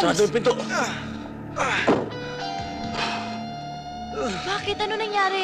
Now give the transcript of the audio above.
Sarado yung pinto. Ah. Ah. Bakit? Ano nangyari?